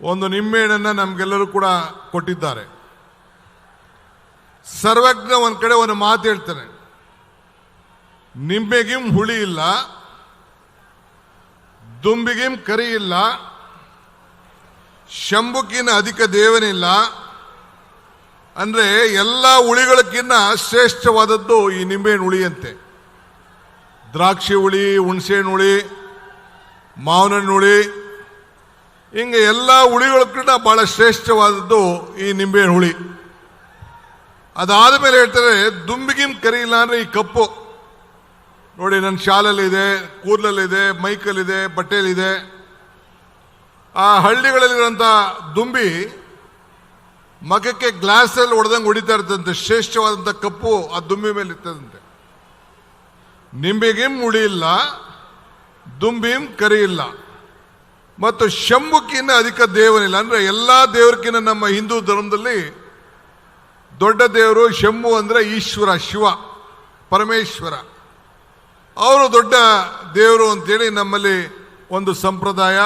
ಒಂದು ನಿಂಬೆಹಣ್ಣನ್ನು ನಮಗೆಲ್ಲರೂ ಕೂಡ ಕೊಟ್ಟಿದ್ದಾರೆ. ಸರ್ವಜ್ಞ ಒಂದು ಕಡೆ ಒಂದು ಮಾತು ಹೇಳ್ತಾನೆ. ನಿಂಬೆಗಿಂ ಹುಳಿ ಇಲ್ಲ, ದುಂಬಿಗಿಂ ಕರಿ ಇಲ್ಲ ಶಂಭುಕಿನ ಅಧಿಕ ದೇವನಿಲ್ಲ. ಅಂದ್ರೆ ಎಲ್ಲ ಹುಳಿಗಳಕ್ಕಿನ್ನ ಶ್ರೇಷ್ಠವಾದದ್ದು ಈ ನಿಂಬೆಹಣ್ಣು ಹುಳಿಯಂತೆ. ದ್ರಾಕ್ಷಿ ಹುಳಿ, ಹುಣಸೆಹಣ್ಣು ಹುಳಿ ಮಾವಿನಣ್ಣು ಹುಳಿ ಹಿಂಗೆ ಎಲ್ಲ ಹುಳಿಗಳಕ್ಕಿಂತ ಬಹಳ ಶ್ರೇಷ್ಠವಾದದ್ದು ಈ ನಿಂಬೆಹಣ್ಣು ಹುಳಿ. ಅದಾದ ಮೇಲೆ ಹೇಳ್ತಾರೆ ದುಂಬಿಗಿಂ ಕರಿ ಇಲ್ಲ ಅಂದ್ರೆ ಈ ಕಪ್ಪು. ನೋಡಿ ನನ್ನ ಶಾಲಲ್ಲಿದೆ, ಕೂದಲಲ್ಲಿದೆ, ಮೈಕಲ್ಲಿದೆ, ಬಟ್ಟೆಯಲ್ಲಿದೆ. ಆ ಹಳ್ಳಿಗಳಲ್ಲಿರುವಂಥ ದುಂಬಿ ಮಗಕ್ಕೆ ಗ್ಲಾಸಲ್ಲಿ ಹೊಡೆದಂಗೆ ಹೊಡಿತಾ ಇರ್ತದಂತೆ ಶ್ರೇಷ್ಠವಾದಂಥ ಕಪ್ಪು ಆ ದುಂಬಿ ಮೇಲೆ ಇರ್ತದಂತೆ. ನಿಂಬೆಗಿಂ ಹುಳಿ ಇಲ್ಲ ದುಂಬಿಂ ಕರಿ ಇಲ್ಲ. ಮತ್ತು ಶಂಭುಕಿನ ಅಧಿಕ ದೇವನಿಲ್ಲ. ಅಂದ್ರೆ ಎಲ್ಲಾ ದೇವರಿಗಿಂತ ನಮ್ಮ ಹಿಂದೂ ಧರ್ಮದಲ್ಲಿ ದೊಡ್ಡ ದೇವರು ಶಂಭು ಅಂದ್ರೆ ಈಶ್ವರ, ಶಿವ, ಪರಮೇಶ್ವರ. ಅವರು ದೊಡ್ಡ ದೇವರು ಅಂತೇಳಿ ನಮ್ಮಲ್ಲಿ ಒಂದು ಸಂಪ್ರದಾಯ,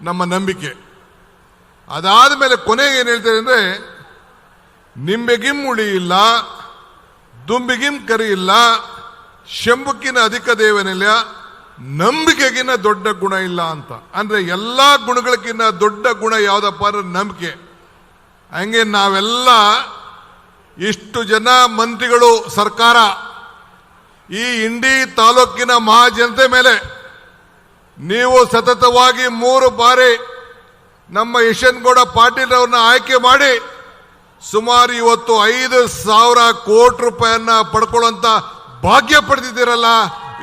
ನಮ್ಮ ನಂಬಿಕೆ. ಅದಾದ ಮೇಲೆ ಕೊನೆಗೆ ಏನು ಹೇಳ್ತಾರೆ ಅಂದ್ರೆ ನಿಂಬೆಗಿಂ ಉಳಿ ಇಲ್ಲ ದುಂಬಿಗಿಂ ಕರಿ ಇಲ್ಲ ಶಂಭುಕಿನ ಅಧಿಕ ದೇವನಿಲ್ಲ. ನಂಬಿಕೆಗಿನ ದೊಡ್ಡ ಗುಣ ಇಲ್ಲ ಅಂತ. ಅಂದ್ರೆ ಎಲ್ಲಾ ಗುಣಗಳಕ್ಕಿಂತ ದೊಡ್ಡ ಗುಣ ಯಾವ್ದಪ್ಪ ಅಂದ್ರೆ ನಂಬಿಕೆ. ಹಂಗೆ ನಾವೆಲ್ಲ ಇಷ್ಟು ಜನ ಮಂತ್ರಿಗಳು ಸರ್ಕಾರ, ಈ ಇಂಡಿ ತಾಲೂಕಿನ ಮಹಾಜನತೆ ಮೇಲೆ ನೀವು ಸತತವಾಗಿ ಮೂರು ಬಾರಿ ನಮ್ಮ ಯಶನ್ಗೌಡ ಪಾಟೀಲ್ ಅವ್ರನ್ನ ಆಯ್ಕೆ ಮಾಡಿ ಸುಮಾರು ಇವತ್ತು ಐದು ಸಾವಿರ ಕೋಟಿ ರೂಪಾಯಿಯನ್ನ ಪಡ್ಕೊಳ್ಳುವಂತ ಭಾಗ್ಯ ಪಡೆದಿದ್ದೀರಲ್ಲ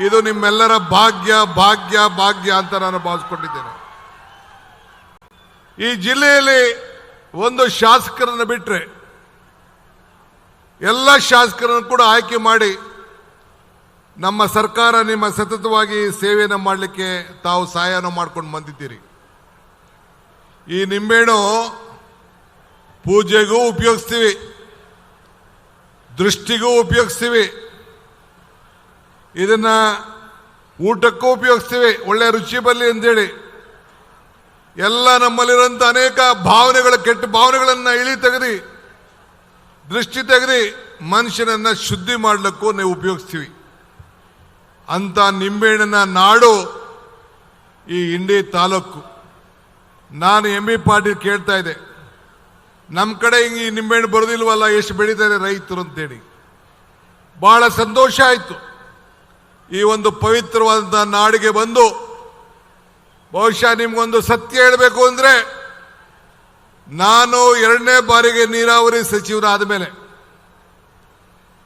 ಇದು ನಿಮ್ಮೆಲ್ಲರ ಭಾಗ್ಯ ಭಾಗ್ಯ ಭಾಗ್ಯ ಅಂತ ನಾನು ಭಾವಿಸ್ಕೊಂಡಿದ್ದೇನೆ. ಈ ಜಿಲ್ಲೆಯಲ್ಲಿ ಒಂದು ಶಾಸಕರನ್ನು ಬಿಟ್ಟರೆ ಎಲ್ಲ ಶಾಸಕರನ್ನು ಕೂಡ ಆಯ್ಕೆ ಮಾಡಿ ನಮ್ಮ ಸರ್ಕಾರ ನಿಮ್ಮ ಸತತವಾಗಿ ಸೇವೆಯನ್ನು ಮಾಡಲಿಕ್ಕೆ ತಾವು ಸಹಾಯನ ಮಾಡ್ಕೊಂಡು ಬಂದಿದ್ದೀರಿ. ಈ ನಿಂಬೆಹಣ್ಣು ಪೂಜೆಗೂ ಉಪಯೋಗಿಸ್ತೀವಿ, ದೃಷ್ಟಿಗೂ ಉಪಯೋಗಿಸ್ತೀವಿ. ಇದನ್ನ ಊಟಕ್ಕೂ ಉಪಯೋಗಿಸ್ತೀವಿ. ಒಳ್ಳೆ ರುಚಿ ಬರಲಿ ಅಂತೇಳಿ. ಎಲ್ಲ ನಮ್ಮಲ್ಲಿರುವಂತ ಅನೇಕ ಭಾವನೆಗಳ, ಕೆಟ್ಟ ಭಾವನೆಗಳನ್ನು ಇಳಿ ತೆಗೆದಿ, ದೃಷ್ಟಿ ತೆಗೆದಿ ಮನುಷ್ಯನನ್ನು ಶುದ್ಧಿ ಮಾಡಲಿಕ್ಕೂ ನೀವು ಉಪಯೋಗಿಸ್ತೀವಿ. ಅಂತ ನಿಂಬೆಹಣ್ಣನ ನಾಡು ಈ ಇಂಡಿ ತಾಲೂಕು. ನಾನು ಎಂ ಬಿ ಪಾಟೀಲ್ ಕೇಳ್ತಾ ಇದ್ದೆ. ನಮ್ಮ ಕಡೆ ಹಿಂಗೆ ಈ ನಿಂಬೆಹಣ್ಣು ಬರೋದಿಲ್ವಲ್ಲ, ಎಷ್ಟು ಬೆಳೀತಾರೆ ರೈತರು ಅಂತೇಳಿ. ಭಾಳ ಸಂತೋಷ ಆಯಿತು. ಈ ಒಂದು ಪವಿತ್ರವಾದ ನಾಡಿಗೆ ಬಂದು ಬಹುಶಃ ನಿಮ್ಗೊಂದು ಸತ್ಯ ಹೇಳಬೇಕು ಅಂದ್ರೆ ನಾನು ಎರಡನೇ ಬಾರಿಗೆ ನೀರಾವರಿ ಸಚಿವನಾದ ಮೇಲೆ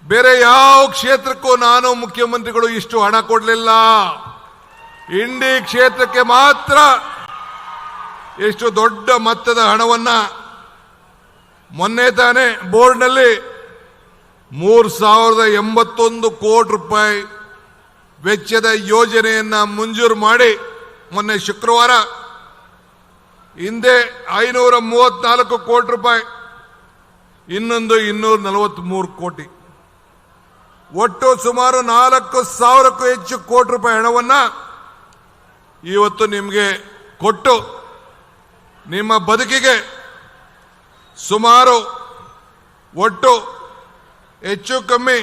ಬೇರೆ ಯಾವ ಕ್ಷೇತ್ರಕ್ಕೂ ನಾನು ಮುಖ್ಯಮಂತ್ರಿಗಳು ಇಷ್ಟು ಹಣ ಕೊಡಲಿಲ್ಲ. ಇಂಡಿ ಕ್ಷೇತ್ರಕ್ಕೆ ಮಾತ್ರ ಎಷ್ಟು ದೊಡ್ಡ ಮೊತ್ತದ ಹಣವನ್ನ ಮೊನ್ನೆ ತಾನೇ ಬೋರ್ಡ್ನಲ್ಲಿ ಮೂರು ಸಾವಿರದ ಎಂಬತ್ತೊಂದು ಕೋಟಿ ರೂಪಾಯಿ ವೆಚ್ಚದ ಯೋಜನೆಯನ್ನು ಮಂಜೂರು ಮಾಡಿ ಮೊನ್ನೆ ಶುಕ್ರವಾರ ಹಿಂದೆ ಐನೂರ ಮೂವತ್ನಾಲ್ಕು ಕೋಟಿ ರೂಪಾಯಿ, ಇನ್ನೊಂದು ಇನ್ನೂರ ನಲವತ್ತ್ಮೂರು ಕೋಟಿ. ಒಟ್ಟು ಸುಮಾರು ನಾಲ್ಕು ಸಾವಿರಕ್ಕೂ ಹೆಚ್ಚು ಕೋಟಿ ರೂಪಾಯಿ ಹಣವನ್ನು ಇವತ್ತು ನಿಮಗೆ ಕೊಟ್ಟು ನಿಮ್ಮ ಬದುಕಿಗೆ ಸುಮಾರು ಒಟ್ಟು ಹೆಚ್ಚು ಕಮ್ಮಿ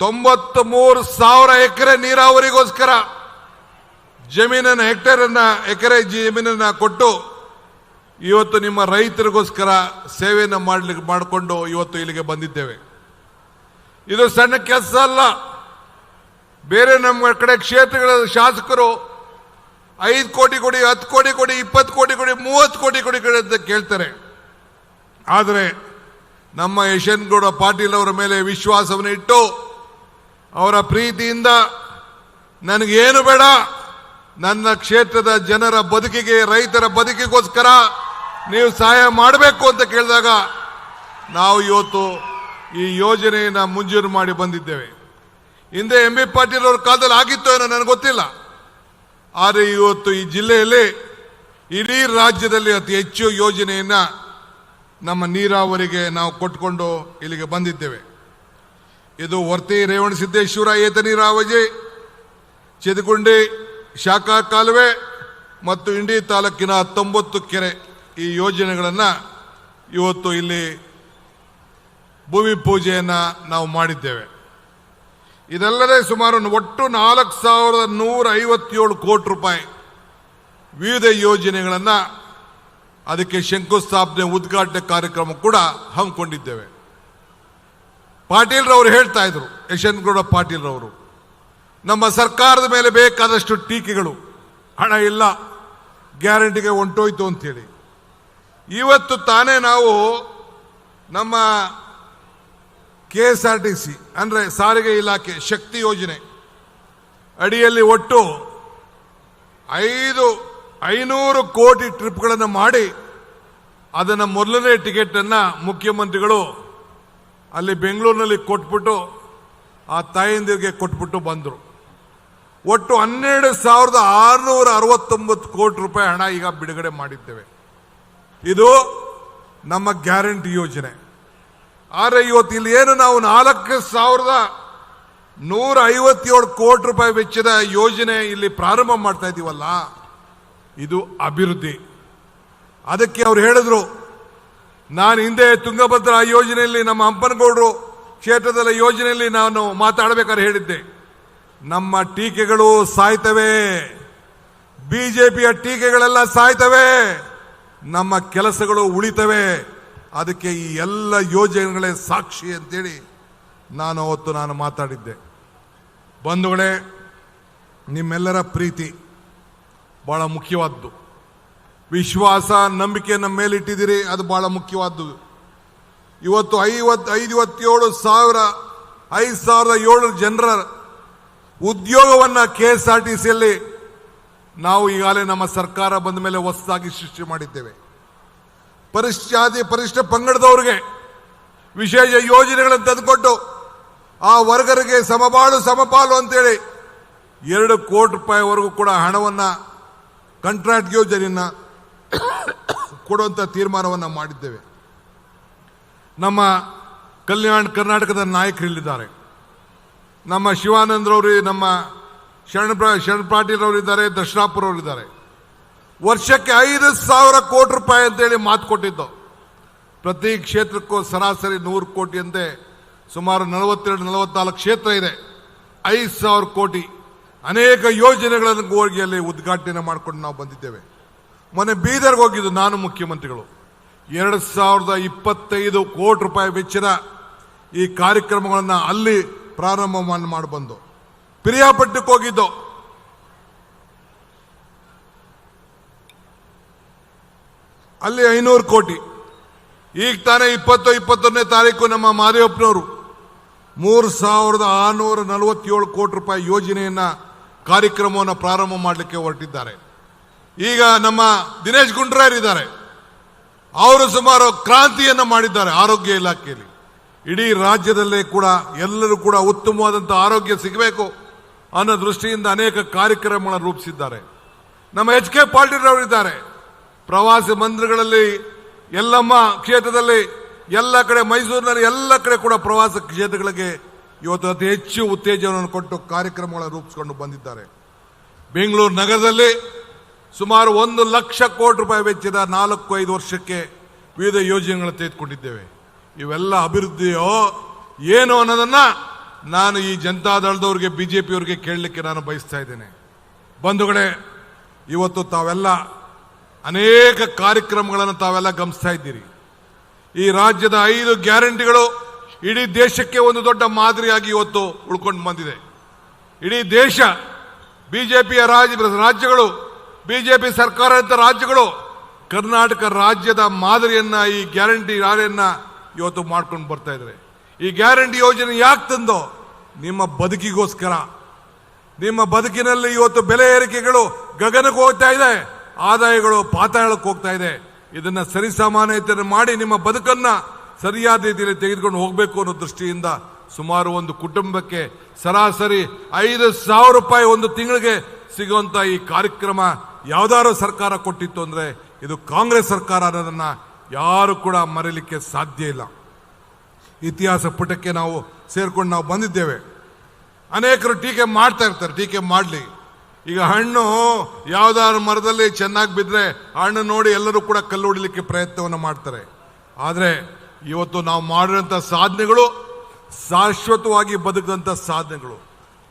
ತೊಂಬತ್ತ್ ಮೂರು ಸಾವಿರ ಎಕರೆ ನೀರಾವರಿಗೋಸ್ಕರ ಜಮೀನನ್ನು ಹೆಕ್ಟೇರ್ ಅನ್ನ ಎಕರೆ ಜಮೀನನ್ನ ಕೊಟ್ಟು ಇವತ್ತು ನಿಮ್ಮ ರೈತರಿಗೋಸ್ಕರ ಸೇವೆಯನ್ನು ಮಾಡ್ಲಿಕ್ಕೆ, ಮಾಡಿಕೊಂಡು ಇವತ್ತು ಇಲ್ಲಿಗೆ ಬಂದಿದ್ದೇವೆ. ಇದು ಸಣ್ಣ ಕೆಲಸ ಅಲ್ಲ. ಬೇರೆ ನಮ್ಮ ಕಡೆ ಕ್ಷೇತ್ರಗಳ ಶಾಸಕರು ಐದು ಕೋಟಿ ಕೊಡಿ, ಹತ್ತು ಕೋಟಿ ಕೊಡಿ, ಇಪ್ಪತ್ತು ಕೋಟಿ ಕೊಡಿ, ಮೂವತ್ತು ಕೋಟಿ ಕೊಡಿ ಕೊಡಿ ಅಂತ ಕೇಳ್ತಾರೆ. ಆದರೆ ನಮ್ಮ ಯಶನ್ಗೌಡ ಪಾಟೀಲ್ ಅವರ ಮೇಲೆ ವಿಶ್ವಾಸವನ್ನು ಇಟ್ಟು ಅವರ ಪ್ರೀತಿಯಿಂದ ನನಗೇನು ಬೇಡ. ನನ್ನ ಕ್ಷೇತ್ರದ ಜನರ ಬದುಕಿಗೆ, ರೈತರ ಬದುಕಿಗೋಸ್ಕರ ನೀವು ಸಹಾಯ ಮಾಡಬೇಕು ಅಂತ ಕೇಳಿದಾಗ ನಾವು ಇವತ್ತು ಈ ಯೋಜನೆಯನ್ನು ಮುಂಜೂರು ಮಾಡಿ ಬಂದಿದ್ದೇವೆ. ಹಿಂದೆ ಎಂ ಬಿ ಪಾಟೀಲ್ ಅವ್ರ ಕಾಲದಲ್ಲಿ ಆಗಿತ್ತೋ ಏನೋ ನನಗೆ ಗೊತ್ತಿಲ್ಲ. ಆದರೆ ಇವತ್ತು ಈ ಜಿಲ್ಲೆಯಲ್ಲಿ ಇಡೀ ರಾಜ್ಯದಲ್ಲಿ ಅತಿ ಹೆಚ್ಚು ಯೋಜನೆಯನ್ನು ನಮ್ಮ ನೀರಾವರಿಗೆ ನಾವು ಕೊಟ್ಕೊಂಡು ಇಲ್ಲಿಗೆ ಬಂದಿದ್ದೇವೆ. ಇದು ವರ್ತಿ ರೇವಣಸಿದ್ದೇಶ್ವರ ಏತನಿ ರಾವಜಿ, ಚಿದಗುಂಡಿ, ಶಾಖಾ ಕಾಲುವೆ ಮತ್ತು ಇಂಡಿ ತಾಲೂಕಿನ ಹತ್ತೊಂಬತ್ತು ಕೆರೆ. ಈ ಯೋಜನೆಗಳನ್ನು ಇವತ್ತು ಇಲ್ಲಿ ಭೂಮಿ ಪೂಜೆಯನ್ನು ನಾವು ಮಾಡಿದ್ದೇವೆ. ಇದಲ್ಲದೆ ಸುಮಾರು ಒಟ್ಟು ನಾಲ್ಕು ಸಾವಿರದ ನೂರ ಐವತ್ತೇಳು ಕೋಟಿ ರೂಪಾಯಿ ವಿವಿಧ ಯೋಜನೆಗಳನ್ನು ಅದಕ್ಕೆ ಶಂಕುಸ್ಥಾಪನೆ, ಉದ್ಘಾಟನೆ ಕಾರ್ಯಕ್ರಮ ಕೂಡ ಹಮ್ಮಿಕೊಂಡಿದ್ದೇವೆ. ಪಾಟೀಲ್ರವರು ಹೇಳ್ತಾ ಇದ್ರು, ಯಶವಂತಗೌಡ ಪಾಟೀಲ್ರವರು, ನಮ್ಮ ಸರ್ಕಾರದ ಮೇಲೆ ಬೇಕಾದಷ್ಟು ಟೀಕೆಗಳು, ಹಣ ಇಲ್ಲ, ಗ್ಯಾರಂಟಿಗೆ ಹೊಂಟೋಯ್ತು ಅಂತೇಳಿ. ಇವತ್ತು ತಾನೇ ನಾವು ನಮ್ಮ K S R T C, ಅಂದರೆ ಸಾರಿಗೆ ಇಲಾಖೆ ಶಕ್ತಿ ಯೋಜನೆ ಅಡಿಯಲ್ಲಿ ಒಟ್ಟು ಐದು, ಐನೂರು ಕೋಟಿ ಟ್ರಿಪ್ಗಳನ್ನು ಮಾಡಿ ಅದನ್ನು ಮೊದಲನೇ ಟಿಕೆಟನ್ನು ಮುಖ್ಯಮಂತ್ರಿಗಳು ಅಲ್ಲಿ ಬೆಂಗಳೂರಿನಲ್ಲಿ ಕೊಟ್ಬಿಟ್ಟು ಆ ತಾಯಂದಿರಿಗೆ ಕೊಟ್ಬಿಟ್ಟು ಬಂದರು. ಒಟ್ಟು ಹನ್ನೆರಡು ಸಾವಿರದ ಆರುನೂರ ಅರವತ್ತೊಂಬತ್ತು ಕೋಟಿ ರೂಪಾಯಿ ಹಣ ಈಗ ಬಿಡುಗಡೆ ಮಾಡಿದ್ದೇವೆ. ಇದು ನಮ್ಮ ಗ್ಯಾರಂಟಿ ಯೋಜನೆ. ಆದರೆ ಇವತ್ತು ಇಲ್ಲಿ ಏನು ನಾವು ನಾಲ್ಕು ಸಾವಿರದ ನೂರ ಐವತ್ತೇಳು ಕೋಟಿ ರೂಪಾಯಿ ವೆಚ್ಚದ ಯೋಜನೆ ಇಲ್ಲಿ ಪ್ರಾರಂಭ ಮಾಡ್ತಾ ಇದ್ದೀವಲ್ಲ ಇದು ಅಭಿವೃದ್ಧಿ. ಅದಕ್ಕೆ ಅವ್ರು ಹೇಳಿದ್ರು ನಾನು ಹಿಂದೆ ತುಂಗಭದ್ರಾ ಯೋಜನೆಯಲ್ಲಿ ನಮ್ಮ ಹಂಪನಗೌಡರು ಕ್ಷೇತ್ರದಲ್ಲಿ ಯೋಜನೆಯಲ್ಲಿ ನಾನು ಮಾತಾಡಬೇಕಾದ್ರೆ ಹೇಳಿದ್ದೆ. ನಮ್ಮ ಟೀಕೆಗಳು ಸಾಯ್ತವೆ. ಬಿಜೆಪಿಯ ಟೀಕೆಗಳೆಲ್ಲ ಸಾಯ್ತವೆ. ನಮ್ಮ ಕೆಲಸಗಳು ಉಳಿತವೆ. ಅದಕ್ಕೆ ಈ ಎಲ್ಲ ಯೋಜನೆಗಳೇ ಸಾಕ್ಷಿ ಅಂತೇಳಿ ನಾನು ಅವತ್ತು ನಾನು ಮಾತಾಡಿದ್ದೆ. ಬಂಧುಗಳೇ, ನಿಮ್ಮೆಲ್ಲರ ಪ್ರೀತಿ ಬಹಳ ಮುಖ್ಯವಾದ್ದು. ವಿಶ್ವಾಸ ನಂಬಿಕೆ ನಮ್ಮ ಮೇಲೆ ಇಟ್ಟಿದ್ದೀರಿ ಅದು ಬಹಳ ಮುಖ್ಯವಾದ್ದು ಇವತ್ತು ಐವತ್ತು ಐವತ್ತೇಳು ಸಾವಿರ, ಐದು ಸಾವಿರದ ಏಳು ಜನರ ಉದ್ಯೋಗವನ್ನು ಕೆ ಎಸ್ ಆರ್ ಟಿ ಸಿಯಲ್ಲಿ ನಾವು ಈಗಾಗಲೇ ನಮ್ಮ ಸರ್ಕಾರ ಬಂದ ಮೇಲೆ ಹೊಸದಾಗಿ ಸೃಷ್ಟಿ ಮಾಡಿದ್ದೇವೆ. ಪರಿಶಾದಿ ಪರಿಷ್ಠ ಪಂಗಡದವ್ರಿಗೆ ವಿಶೇಷ ಯೋಜನೆಗಳನ್ನು ತಂದುಕೊಟ್ಟು ಆ ವರ್ಗರಿಗೆ ಸಮಬಾಳು, ಸಮಪಾಲು ಅಂತೇಳಿ ಎರಡು ಕೋಟಿ ರೂಪಾಯಿವರೆಗೂ ಕೂಡ ಹಣವನ್ನು ಕಂಟ್ರಾಕ್ಟ್ ಯೋಜನೆಯನ್ನ ಕೊಡುವಂಥ ತೀರ್ಮಾನವನ್ನು ಮಾಡಿದ್ದೇವೆ. ನಮ್ಮ ಕಲ್ಯಾಣ ಕರ್ನಾಟಕದ ನಾಯಕರು ಇಲ್ಲಿದ್ದಾರೆ ನಮ್ಮ ಶಿವಾನಂದ್ರವರು ನಮ್ಮ ಶರಣ ಶರಣ ಪಾಟೀಲ್ ಇದ್ದಾರೆ ವರ್ಷಕ್ಕೆ ಐದು ಸಾವಿರ ಕೋಟಿ ರೂಪಾಯಿ ಅಂತೇಳಿ ಮಾತು ಕೊಟ್ಟಿದ್ದು. ಪ್ರತಿ ಕ್ಷೇತ್ರಕ್ಕೂ ಸರಾಸರಿ ನೂರು ಕೋಟಿ ಅಂತೆ, ಸುಮಾರು ನಲವತ್ತೆರಡು, ನಲವತ್ನಾಲ್ಕು ಕ್ಷೇತ್ರ ಇದೆ. ಐದು ಸಾವಿರ ಕೋಟಿ. ಅನೇಕ ಯೋಜನೆಗಳನ್ನು ಹೋಗಿ ಅಲ್ಲಿ ಉದ್ಘಾಟನೆ ಮಾಡಿಕೊಂಡು ನಾವು ಬಂದಿದ್ದೇವೆ. ಮೊನ್ನೆ ಬೀದರ್ಗೆ ಹೋಗಿದ್ದು ನಾನು ಮುಖ್ಯಮಂತ್ರಿಗಳು. ಎರಡು ಸಾವಿರದ ಇಪ್ಪತ್ತೈದು ಕೋಟಿ ರೂಪಾಯಿ ವೆಚ್ಚದ ಈ ಕಾರ್ಯಕ್ರಮಗಳನ್ನು ಅಲ್ಲಿ ಪ್ರಾರಂಭ ಮಾಡಿ ಬಂದು. ಪಿರಿಯಾಪಟ್ಟಕ್ಕೆ ಹೋಗಿದ್ದು. ಅಲ್ಲಿ ಐನೂರು ಕೋಟಿ. ಈಗ ತಾನೇ ಇಪ್ಪತ್ತು, ಇಪ್ಪತ್ತೊಂದನೇ ತಾರೀಕು ನಮ್ಮ ಮಾದೇವಪ್ಪನವರು ಮೂರು ಸಾವಿರದ ಆರುನೂರ ನಲವತ್ತೇಳು ಕೋಟಿ ರೂಪಾಯಿ ಯೋಜನೆಯನ್ನ ಕಾರ್ಯಕ್ರಮವನ್ನು ಪ್ರಾರಂಭ ಮಾಡಲಿಕ್ಕೆ ಹೊರಟಿದ್ದಾರೆ. ಈಗ ನಮ್ಮ ದಿನೇಶ್ ಗುಂಡ್ರಾಯರ್ ಇದ್ದಾರೆ. ಅವರು ಸುಮಾರು ಕ್ರಾಂತಿಯನ್ನು ಮಾಡಿದ್ದಾರೆ ಆರೋಗ್ಯ ಇಲಾಖೆಯಲ್ಲಿ. ಇಡೀ ರಾಜ್ಯದಲ್ಲೇ ಕೂಡ ಎಲ್ಲರೂ ಕೂಡ ಉತ್ತಮವಾದಂಥ ಆರೋಗ್ಯ ಸಿಗಬೇಕು ಅನ್ನೋ ದೃಷ್ಟಿಯಿಂದ ಅನೇಕ ಕಾರ್ಯಕ್ರಮಗಳನ್ನು ರೂಪಿಸಿದ್ದಾರೆ. ನಮ್ಮ ಎಚ್ ಕೆ ಪಾಟೀಲ್ ಅವರಿದ್ದಾರೆ ಪ್ರವಾಸಿ ಮಂದಿರಗಳಲ್ಲಿ, ಎಲ್ಲಮ್ಮ ಕ್ಷೇತ್ರದಲ್ಲಿ, ಎಲ್ಲ ಕಡೆ ಮೈಸೂರಿನಲ್ಲಿ ಎಲ್ಲ ಕಡೆ ಕೂಡ ಪ್ರವಾಸ ಕ್ಷೇತ್ರಗಳಿಗೆ ಇವತ್ತು ಅತಿ ಹೆಚ್ಚು ಉತ್ತೇಜನವನ್ನು ಕೊಟ್ಟು ಕಾರ್ಯಕ್ರಮಗಳನ್ನು ರೂಪಿಸಿಕೊಂಡು ಬಂದಿದ್ದಾರೆ. ಬೆಂಗಳೂರು ನಗರದಲ್ಲಿ ಸುಮಾರು ಒಂದು ಲಕ್ಷ ಕೋಟಿ ರೂಪಾಯಿ ವೆಚ್ಚದ ನಾಲ್ಕು ಐದು ವರ್ಷಕ್ಕೆ ವಿವಿಧ ಯೋಜನೆಗಳನ್ನು ತೆಗೆದುಕೊಂಡಿದ್ದೇವೆ. ಇವೆಲ್ಲ ಅಭಿವೃದ್ಧಿಯೋ ಏನು ಅನ್ನೋದನ್ನು ನಾನು ಈ ಜನತಾದಳದವ್ರಿಗೆ ಪಿಯವ್ರಿಗೆ ಕೇಳಲಿಕ್ಕೆ ನಾನು ಬಯಸ್ತಾ ಇದ್ದೇನೆ. ಬಂಧುಗಳೇ, ಇವತ್ತು ತಾವೆಲ್ಲ ಅನೇಕ ಕಾರ್ಯಕ್ರಮಗಳನ್ನು ತಾವೆಲ್ಲ ಗಮನಿಸ್ತಾ ಇದ್ದೀರಿ. ಈ ರಾಜ್ಯದ ಐದು ಗ್ಯಾರಂಟಿಗಳು ಇಡೀ ದೇಶಕ್ಕೆ ಒಂದು ದೊಡ್ಡ ಮಾದರಿಯಾಗಿ ಇವತ್ತು ಉಳ್ಕೊಂಡು ಬಂದಿದೆ. ಇಡೀ ದೇಶ ಬಿ ಜೆ ಪಿಯ ರಾಜ್ಯಗಳು ಬಿಜೆಪಿ ಸರ್ಕಾರದ ರಾಜ್ಯಗಳು ಕರ್ನಾಟಕ ರಾಜ್ಯದ ಮಾದರಿಯನ್ನ, ಈ ಗ್ಯಾರಂಟಿ ರಾಲಿಯನ್ನ ಇವತ್ತು ಮಾಡ್ಕೊಂಡು ಬರ್ತಾ ಇದ್ದಾರೆ ಈ ಗ್ಯಾರಂಟಿ ಯೋಜನೆ ಯಾಕೆ ತಂದೋ? ನಿಮ್ಮ ಬದುಕಿಗೋಸ್ಕರ. ನಿಮ್ಮ ಬದುಕಿನಲ್ಲಿ ಇವತ್ತು ಬೆಲೆ ಏರಿಕೆಗಳು ಗಗನಕ್ಕೆ ಹೋಗ್ತಾ ಇದೆ, ಆದಾಯಗಳು ಪಾತಾಳಕ್ಕೆ ಹೋಗ್ತಾ ಇದೆ. ಇದನ್ನ ಸರಿಸಮಾನತೆಯನ್ನು ಮಾಡಿ ನಿಮ್ಮ ಬದುಕನ್ನ ಸರಿಯಾದ ರೀತಿಯಲ್ಲಿ ತೆಗೆದುಕೊಂಡು ಹೋಗಬೇಕು ಅನ್ನೋ ದೃಷ್ಟಿಯಿಂದ ಸುಮಾರು ಒಂದು ಕುಟುಂಬಕ್ಕೆ ಸರಾಸರಿ ಐದು ಸಾವಿರ ರೂಪಾಯಿ ಒಂದು ತಿಂಗಳಿಗೆ ಸಿಗುವಂತ ಈ ಕಾರ್ಯಕ್ರಮ ಯಾವ್ದಾದ್ರು ಸರ್ಕಾರ ಕೊಟ್ಟಿತ್ತು ಅಂದ್ರೆ ಇದು ಕಾಂಗ್ರೆಸ್ ಸರ್ಕಾರ ಅನ್ನೋದನ್ನು ಯಾರು ಕೂಡ ಮರೀಲಿಕ್ಕೆ ಸಾಧ್ಯ ಇಲ್ಲ. ಇತಿಹಾಸ ಪುಟಕ್ಕೆ ನಾವು ಸೇರ್ಕೊಂಡು ನಾವು ಬಂದಿದ್ದೇವೆ. ಅನೇಕರು ಟೀಕೆ ಮಾಡ್ತಾ ಇರ್ತಾರೆ, ಟೀಕೆ ಮಾಡಲಿ. ಈಗ ಹಣ್ಣು ಯಾವ್ದಾದ್ರು ಮರದಲ್ಲಿ ಚೆನ್ನಾಗಿ ಬಿದ್ದರೆ ಹಣ್ಣು ನೋಡಿ ಎಲ್ಲರೂ ಕೂಡ ಕಲ್ಲು ಹೊಡಿಲಿಕ್ಕೆ ಪ್ರಯತ್ನವನ್ನು ಮಾಡ್ತಾರೆ. ಆದರೆ ಇವತ್ತು ನಾವು ಮಾಡಿರೋಂಥ ಸಾಧನೆಗಳು, ಶಾಶ್ವತವಾಗಿ ಬದುಕಿದಂಥ ಸಾಧನೆಗಳು.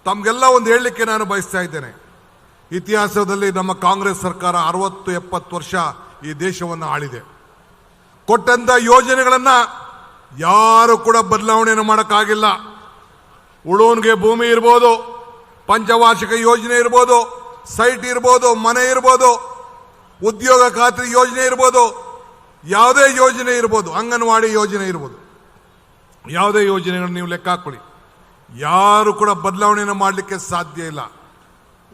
ತಮಗೆಲ್ಲ ಒಂದು ಹೇಳಲಿಕ್ಕೆ ನಾನು ಬಯಸ್ತಾ ಇದ್ದೇನೆ. ಇತಿಹಾಸದಲ್ಲಿ ನಮ್ಮ ಕಾಂಗ್ರೆಸ್ ಸರ್ಕಾರ ಅರವತ್ತು ಎಪ್ಪತ್ತು ವರ್ಷ ಈ ದೇಶವನ್ನು ಆಳಿದೆ. ಕೊಟ್ಟಂತ ಯೋಜನೆಗಳನ್ನ ಯಾರು ಕೂಡ ಬದಲಾವಣೆಯನ್ನು ಮಾಡೋಕ್ಕಾಗಿಲ್ಲ. ಉಳೋನ್ಗೆ ಭೂಮಿ ಇರ್ಬೋದು, ಪಂಚವಾರ್ಷಿಕ ಯೋಜನೆ ಇರ್ಬೋದು, ಸೈಟ್ ಇರ್ಬೋದು, ಮನೆ ಇರ್ಬೋದು, ಉದ್ಯೋಗ ಖಾತ್ರಿ ಯೋಜನೆ ಇರ್ಬೋದು, ಯಾವುದೇ ಯೋಜನೆ ಇರ್ಬೋದು, ಅಂಗನವಾಡಿ ಯೋಜನೆ ಇರ್ಬೋದು. ಯಾವುದೇ ಯೋಜನೆಗಳನ್ನ ನೀವು ಲೆಕ್ಕ ಹಾಕೊಳ್ಳಿ ಯಾರು ಕೂಡ ಬದಲಾವಣೆಯನ್ನು ಮಾಡಲಿಕ್ಕೆ ಸಾಧ್ಯ ಇಲ್ಲ.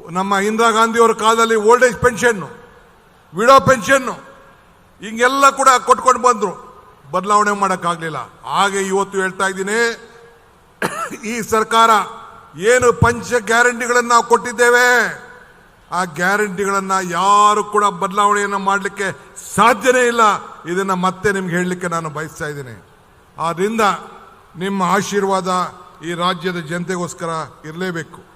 ನಮ್ಮ ಇಂದಿರಾ ಗಾಂಧಿಯವರ ಕಾಲದಲ್ಲಿ old age pension widow pension ಹಿಂಗೆಲ್ಲ ಕೂಡ ಕೊಟ್ಕೊಂಡು ಬಂದರು. ಬದಲಾವಣೆ ಮಾಡೋಕ್ಕಾಗಲಿಲ್ಲ. ಹಾಗೆ ಇವತ್ತು ಹೇಳ್ತಾ ಇದ್ದೀನಿ, ಈ ಸರ್ಕಾರ ಏನು ಪಂಚ ಗ್ಯಾರಂಟಿಗಳನ್ನು ನಾವು ಕೊಟ್ಟಿದ್ದೇವೆ, ಆ ಗ್ಯಾರಂಟಿಗಳನ್ನು ಯಾರು ಕೂಡ ಬದಲಾವಣೆಯನ್ನು ಮಾಡಲಿಕ್ಕೆ ಸಾಧ್ಯನೇ ಇಲ್ಲ. ಇದನ್ನು ಮತ್ತೆ ನಿಮ್ಗೆ ಹೇಳಲಿಕ್ಕೆ ನಾನು ಬಯಸ್ತಾ ಇದ್ದೀನಿ. ಆದ್ದರಿಂದ ನಿಮ್ಮ ಆಶೀರ್ವಾದ ಈ ರಾಜ್ಯದ ಜನತೆಗೋಸ್ಕರ ಇರಲೇಬೇಕು.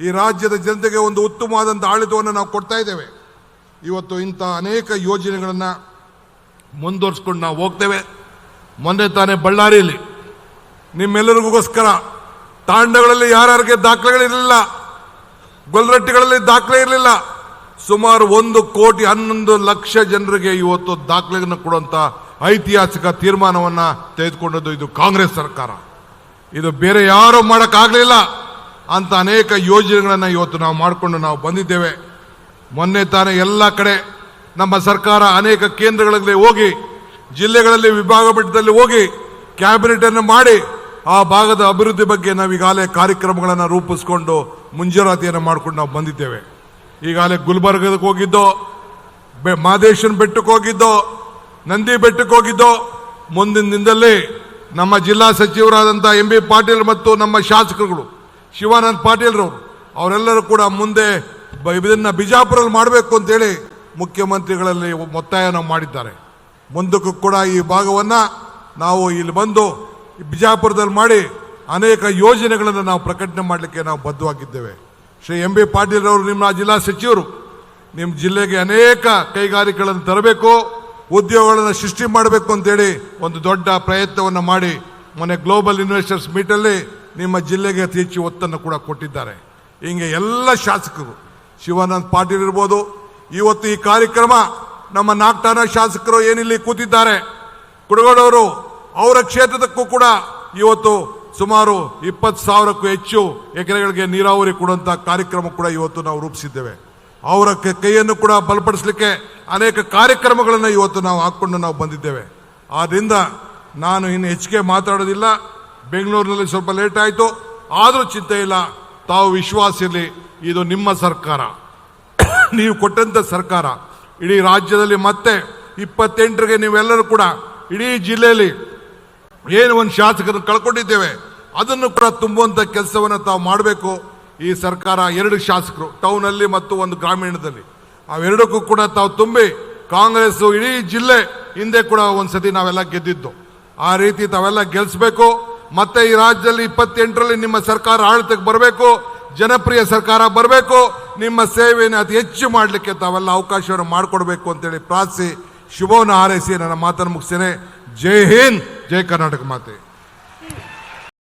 ಈ ರಾಜ್ಯದ ಜನತೆಗೆ ಒಂದು ಉತ್ತಮವಾದಂಥ ಆಡಳಿತವನ್ನು ನಾವು ಕೊಡ್ತಾ ಇದ್ದೇವೆ. ಇವತ್ತು ಇಂಥ ಅನೇಕ ಯೋಜನೆಗಳನ್ನು ಮುಂದುವರಿಸ್ಕೊಂಡು ನಾವು ಹೋಗ್ತೇವೆ. ಮೊನ್ನೆ ತಾನೇ ಬಳ್ಳಾರಿಯಲ್ಲಿ ನಿಮ್ಮೆಲ್ಲರಿಗೋಸ್ಕರ ತಾಂಡಗಳಲ್ಲಿ ಯಾರ್ಯಾರಿಗೆ ದಾಖಲೆಗಳಿರಲಿಲ್ಲ ಗೊಲ್ರಟ್ಟಿಗಳಲ್ಲಿ ದಾಖಲೆ ಇರಲಿಲ್ಲ, ಸುಮಾರು ಒಂದು ಕೋಟಿ ಹನ್ನೊಂದು ಲಕ್ಷ ಜನರಿಗೆ ಇವತ್ತು ದಾಖಲೆಗಳನ್ನು ಕೊಡುವಂಥ ಐತಿಹಾಸಿಕ ತೀರ್ಮಾನವನ್ನು ತೆಗೆದುಕೊಂಡದ್ದು ಇದು ಕಾಂಗ್ರೆಸ್ ಸರ್ಕಾರ. ಇದು ಬೇರೆ ಯಾರೂ ಮಾಡೋಕ್ಕಾಗಲಿಲ್ಲ. ಅಂತ ಅನೇಕ ಯೋಜನೆಗಳನ್ನು ಇವತ್ತು ನಾವು ಮಾಡಿಕೊಂಡು ನಾವು ಬಂದಿದ್ದೇವೆ. ಮೊನ್ನೆ ತಾನೇ ಎಲ್ಲ ಕಡೆ ನಮ್ಮ ಸರ್ಕಾರ ಅನೇಕ ಕೇಂದ್ರಗಳಲ್ಲಿ ಹೋಗಿ, ಜಿಲ್ಲೆಗಳಲ್ಲಿ ವಿಭಾಗ ಮಟ್ಟದಲ್ಲಿ ಹೋಗಿ ಕ್ಯಾಬಿನೆಟ್ ಅನ್ನು ಮಾಡಿ, ಆ ಭಾಗದ ಅಭಿವೃದ್ಧಿ ಬಗ್ಗೆ ನಾವು ಈಗಾಗಲೇ ಕಾರ್ಯಕ್ರಮಗಳನ್ನು ರೂಪಿಸ್ಕೊಂಡು ಮುಂಜಾಗ್ರತೆಯನ್ನು ಮಾಡ್ಕೊಂಡು ನಾವು ಬಂದಿದ್ದೇವೆ. ಈಗಾಗಲೇ ಗುಲ್ಬರ್ಗಕ್ಕೆ ಹೋಗಿದ್ದೋ, ಬೆ ಬೆಟ್ಟಕ್ಕೆ ಹೋಗಿದ್ದೋ, ನಂದಿ ಬೆಟ್ಟಕ್ಕೆ ಹೋಗಿದ್ದೋ, ಮುಂದಿನ ದಿನದಲ್ಲಿ ನಮ್ಮ ಜಿಲ್ಲಾ ಸಚಿವರಾದಂಥ ಎಂ ಬಿ ಪಾಟೀಲ್ ಮತ್ತು ನಮ್ಮ ಶಾಸಕರುಗಳು ಶಿವಾನಂದ್ ಪಾಟೀಲ್ರವರು ಅವರೆಲ್ಲರೂ ಕೂಡ ಮುಂದೆ ಇದನ್ನ ಬಿಜಾಪುರಲ್ಲಿ ಮಾಡಬೇಕು ಅಂತೇಳಿ ಮುಖ್ಯಮಂತ್ರಿಗಳಲ್ಲಿ ಒತ್ತಾಯನ ಮಾಡಿದ್ದಾರೆ. ಮುಂದಕ್ಕೂ ಕೂಡ ಈ ಭಾಗವನ್ನ ನಾವು ಇಲ್ಲಿ ಬಂದು ಬಿಜಾಪುರದಲ್ಲಿ ಮಾಡಿ ಅನೇಕ ಯೋಜನೆಗಳನ್ನು ನಾವು ಪ್ರಕಟಣೆ ಮಾಡಲಿಕ್ಕೆ ನಾವು ಬದ್ಧವಾಗಿದ್ದೇವೆ. ಶ್ರೀ ಎಂ ಬಿ ಪಾಟೀಲ್ ಅವರು ನಿಮ್ಮ ಜಿಲ್ಲಾ ಸಚಿವರು ನಿಮ್ಮ ಜಿಲ್ಲೆಗೆ ಅನೇಕ ಕೈಗಾರಿಕೆಗಳನ್ನು ತರಬೇಕು, ಉದ್ಯೋಗಗಳನ್ನು ಸೃಷ್ಟಿ ಮಾಡಬೇಕು ಅಂತೇಳಿ ಒಂದು ದೊಡ್ಡ ಪ್ರಯತ್ನವನ್ನು ಮಾಡಿ, ಮೊನ್ನೆ ಗ್ಲೋಬಲ್ ಇನ್ವೆಸ್ಟರ್ಸ್ ಮೀಟಲ್ಲಿ ನಿಮ್ಮ ಜಿಲ್ಲೆಗೆ ಅತಿ ಹೆಚ್ಚು ಒತ್ತನ್ನು ಕೂಡ ಕೊಟ್ಟಿದ್ದಾರೆ. ಹಿಂಗೆ ಎಲ್ಲ ಶಾಸಕರು, ಶಿವಾನಂದ್ ಪಾಟೀಲ್ ಇರ್ಬೋದು, ಇವತ್ತು ಈ ಕಾರ್ಯಕ್ರಮ ನಮ್ಮ ನಾಗ್ಟಾನ ಶಾಸಕರು ಏನಿಲ್ಲಿ ಕೂತಿದ್ದಾರೆ, ಕುಡಗೋಡವರು ಅವರ ಕ್ಷೇತ್ರದಕ್ಕೂ ಕೂಡ ಇವತ್ತು ಸುಮಾರು ಇಪ್ಪತ್ತು ಸಾವಿರಕ್ಕೂ ಹೆಚ್ಚು ಎಕರೆಗಳಿಗೆ ನೀರಾವರಿ ಕೊಡುವಂತ ಕಾರ್ಯಕ್ರಮ ಕೂಡ ಇವತ್ತು ನಾವು ರೂಪಿಸಿದ್ದೇವೆ. ಅವರ ಕೈಯನ್ನು ಕೂಡ ಬಲಪಡಿಸಲಿಕ್ಕೆ ಅನೇಕ ಕಾರ್ಯಕ್ರಮಗಳನ್ನು ಇವತ್ತು ನಾವು ಹಾಕೊಂಡು ನಾವು ಬಂದಿದ್ದೇವೆ. ಆದ್ದರಿಂದ ನಾನು ಇನ್ನು ಹೆಚ್ಚಿಗೆ ಮಾತಾಡೋದಿಲ್ಲ. ಬೆಂಗಳೂರಿನಲ್ಲಿ ಸ್ವಲ್ಪ ಲೇಟ್ ಆಯಿತು. ಆದರೂ ಚಿಂತೆ ಇಲ್ಲ. ತಾವು ವಿಶ್ವಾಸ ಇರಲಿ. ಇದು ನಿಮ್ಮ ಸರ್ಕಾರ. ನೀವು ಕೊಟ್ಟಂಥ ಸರ್ಕಾರ. ಇಡೀ ರಾಜ್ಯದಲ್ಲಿ ಮತ್ತೆ ಇಪ್ಪತ್ತೆಂಟರಿಗೆ ನೀವೆಲ್ಲರೂ ಕೂಡ ಇಡೀ ಜಿಲ್ಲೆಯಲ್ಲಿ ಏನು ಒಂದು ಶಾಸಕರನ್ನು ಕಳ್ಕೊಂಡಿದ್ದೇವೆ. ಅದನ್ನು ಕೂಡ ತುಂಬುವಂಥ ಕೆಲಸವನ್ನು ತಾವು ಮಾಡಬೇಕು. ಈ ಸರ್ಕಾರ ಎರಡು ಶಾಸಕರು, ಟೌನಲ್ಲಿ ಮತ್ತು ಒಂದು ಗ್ರಾಮೀಣದಲ್ಲಿ. ಅವೆರಡಕ್ಕೂ ಕೂಡ ತಾವು ತುಂಬಿ ಕಾಂಗ್ರೆಸ್ ಇಡೀ ಜಿಲ್ಲೆ ಹಿಂದೆ ಕೂಡ ಒಂದ್ಸತಿ ನಾವೆಲ್ಲ ಗೆದ್ದಿದ್ದು. ಆ ರೀತಿ ತಾವೆಲ್ಲ ಗೆಲ್ಲಿಸಬೇಕು ಮತ್ತೆ ಈ ರಾಜ್ಯದಲ್ಲಿ ಇಪ್ಪತ್ತೆಂಟರಲ್ಲಿ ನಿಮ್ಮ ಸರ್ಕಾರ ಆಡಳಿತಕ್ಕೆ ಬರಬೇಕು, ಜನಪ್ರಿಯ ಸರ್ಕಾರ ಬರಬೇಕು, ನಿಮ್ಮ ಸೇವೆಯನ್ನು ಅತಿ ಹೆಚ್ಚು ಮಾಡಲಿಕ್ಕೆ ತಾವೆಲ್ಲ ಅವಕಾಶವನ್ನು ಮಾಡಿಕೊಡ್ಬೇಕು ಅಂತೇಳಿ ಪ್ರಾರ್ಥಿಸಿ, ಶುಭವನ್ನು ಹಾರೈಸಿ ನನ್ನ ಮಾತನ್ನು ಮುಗಿಸ್ತೇನೆ. ಜೈ ಹಿಂದ್, ಜೈ ಕರ್ನಾಟಕ ಮಾತೆ.